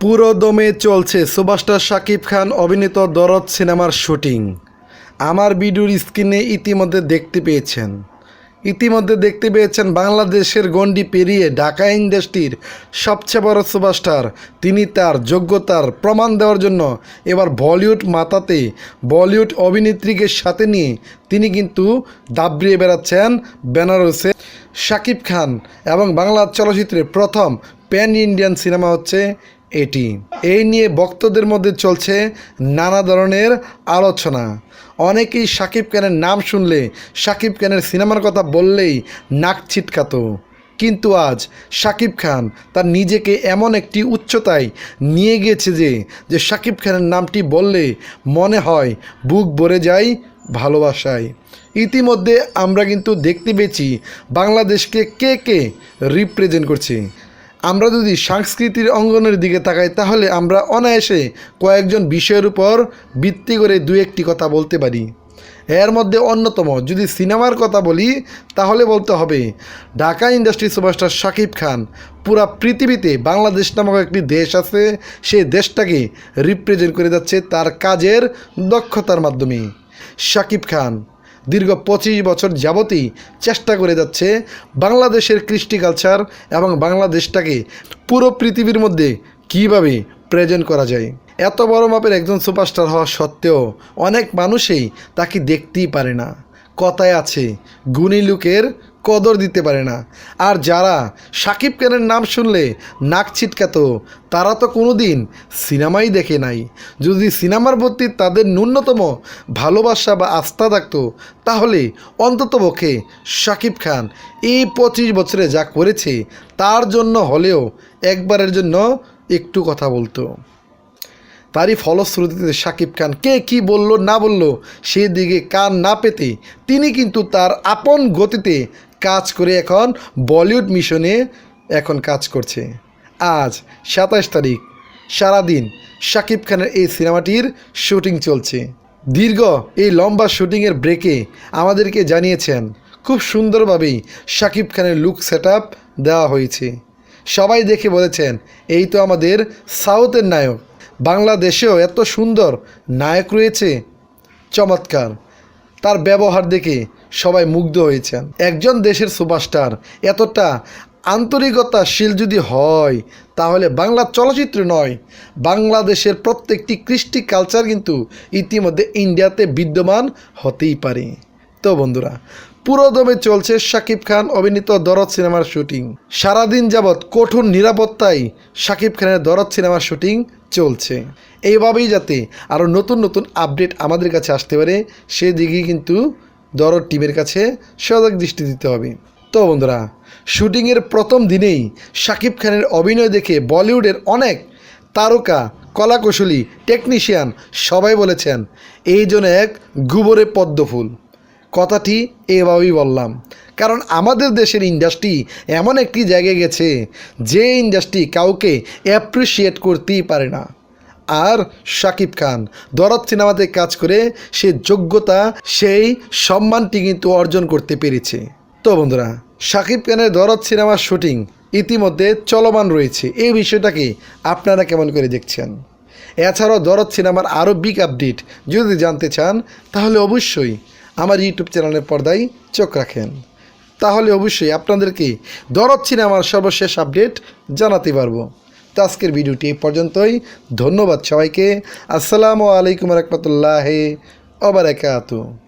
পুরো দমে চলছে সুপারস্টার শাকিব খান অভিনীত দরদ সিনেমার শুটিং। আমার ভিডিওর স্ক্রিনে ইতিমধ্যে দেখতে পেয়েছেন। ইতিমধ্যে দেখতে পেয়েছেন বাংলাদেশের গণ্ডি পেরিয়ে ঢাকা ইন্ডাস্ট্রির সবচেয়ে বড় সুপারস্টার। তিনি তার যোগ্যতার প্রমাণ দেওয়ার জন্য এবার বলিউড মাতাতে বলিউড অভিনেত্রীকে সাথে নিয়ে তিনি কিন্তু দাবড়িয়ে বেড়াচ্ছেন বেনারসে। শাকিব খান এবং বাংলা চলচ্চিত্রের প্রথম প্যান ইন্ডিয়ান সিনেমা হচ্ছে এটি। এই নিয়ে ভক্তদের মধ্যে চলছে নানা ধরনের আলোচনা। অনেকেই সাকিব খানের নাম শুনলে, সাকিব খানের সিনেমার কথা বললেই নাক ছিটকাতো। কিন্তু আজ সাকিব খান তার নিজেকে এমন একটি উচ্চতায় নিয়ে গিয়েছে যে যে সাকিব খানের নামটি বললে মনে হয় বুক ভরে যায় ভালোবাসায়। ইতিমধ্যে আমরা কিন্তু দেখতে পেয়েছি বাংলাদেশকে কে কে রিপ্রেজেন্ট করছে। আমরা যদি সাংস্কৃতিক অঙ্গনের দিকে তাকাই, তাহলে আমরা অনায়াসে কয়েকজন বিষয়ের উপর ভিত্তি করে দু একটি কথা বলতে পারি। এর মধ্যে অন্যতম, যদি সিনেমার কথা বলি, তাহলে বলতে হবে, ঢাকা ইন্ডাস্ট্রি সুপারস্টার শাকিব খান, পুরা পৃথিবীতে বাংলাদেশ নামক একটি দেশ আছে সেই দেশটাকে রিপ্রেজেন্ট করে যাচ্ছে তার কাজের দক্ষতার মাধ্যমে। শাকিব খান দীর্ঘ পঁচিশ বছর যাবতই চেষ্টা করে যাচ্ছে বাংলাদেশের কৃষ্টি কালচার এবং বাংলাদেশটাকে পুরো পৃথিবীর মধ্যে কীভাবে প্রেজেন্ট করা যায়। এত বড় মাপের একজন সুপারস্টার হওয়া সত্ত্বেও অনেক মানুষই তাকে দেখতেই পারে না। কথায় আছে, গুণী লোকের কদর দিতে পারে না। আর যারা সাকিব খানের নাম শুনলে নাক ছিটকাতো, তারা তো কোনো দিন সিনেমাই দেখে নাই। যদি সিনেমার প্রতি তাদের ন্যূনতম ভালোবাসা বা আস্থা থাকতো, তাহলে অন্ততপক্ষে শাকিব খান এই পঁচিশ বছরে যা করেছে, তার জন্য হলেও একবারের জন্য একটু কথা বলতো। তারই ফলশ্রুতিতে শাকিব খান কে কি বলল, না বলল, সেদিকে কান না পেতে তিনি কিন্তু তার আপন গতিতে কাজ করে এখন বলিউড মিশনে এখন কাজ করছে। আজ সাতাশ তারিখ, সারাদিন শাকিব খানের এই সিনেমাটির শুটিং চলছে। দীর্ঘ এই লম্বা শুটিংয়ের ব্রেকে আমাদেরকে জানিয়েছেন, খুব সুন্দরভাবেই শাকিব খানের লুক সেট দেওয়া হয়েছে। সবাই দেখে বলেছেন, এই তো আমাদের সাউথের নায়ক। বাংলাদেশেও এত সুন্দর নায়ক রয়েছে। চমৎকার। তার ব্যবহার দেখে সবাই মুগ্ধ হয়েছেন। একজন দেশের সুপারস্টার এতটা আন্তরিকতাশীল যদি হয়, তাহলে বাংলা চলচ্চিত্র নয়, বাংলাদেশের প্রত্যেকটি কৃষ্টি কালচার কিন্তু ইতিমধ্যে ইন্ডিয়াতে বিদ্যমান হতেই পারে। তো বন্ধুরা পুরোদমে চলছে শাকিব খান অভিনীত দরদ সিনেমার শুটিং। সারাদিন যাবৎ কঠোর নিরাপত্তায় শাকিব খানের দরদ সিনেমার শুটিং চলছে। এইভাবেই যাতে আরও নতুন নতুন আপডেট আমাদের কাছে আসতে পারে, সেদিকেই কিন্তু দরদ টিমের কাছে সজাগ দৃষ্টি দিতে হবে। তো বন্ধুরা, শুটিংয়ের প্রথম দিনেই শাকিব খানের অভিনয় দেখে বলিউডের অনেক তারকা, কলাকুশলী টেকনিশিয়ান সবাই বলেছেন, এই জন্য এক গুবরে পদ্মফুল কথাটি এভাবেই বললাম। কারণ আমাদের দেশের ইন্ডাস্ট্রি এমন একটি জায়গায় গেছে যে ইন্ডাস্ট্রি কাউকে অ্যাপ্রিসিয়েট করতেই পারে না। আর শাকিব খান, দরদ সিনেমাতে কাজ করে সে যোগ্যতা, সেই সম্মানটি কিন্তু অর্জন করতে পেরেছে। তো বন্ধুরা শাকিব খানের দরদ সিনেমার শুটিং ইতিমধ্যে চলমান রয়েছে। এই বিষয়টাকে আপনারা কেমন করে দেখছেন? এছাড়াও দরদ সিনেমার আরও বিগ আপডেট যদি জানতে চান, তাহলে অবশ্যই আমার ইউটিউব চ্যানেলের পর্দায় চোখ রাখেন। তাহলে অবশ্যই আপনাদেরকে দরদ আমার সর্বশেষ আপডেট জানাতে পারব। তো আজকের ভিডিওটি এই পর্যন্তই। ধন্যবাদ সবাইকে। আসসালামু আলাইকুম রহমতুল্লাহ ওবরাকাতু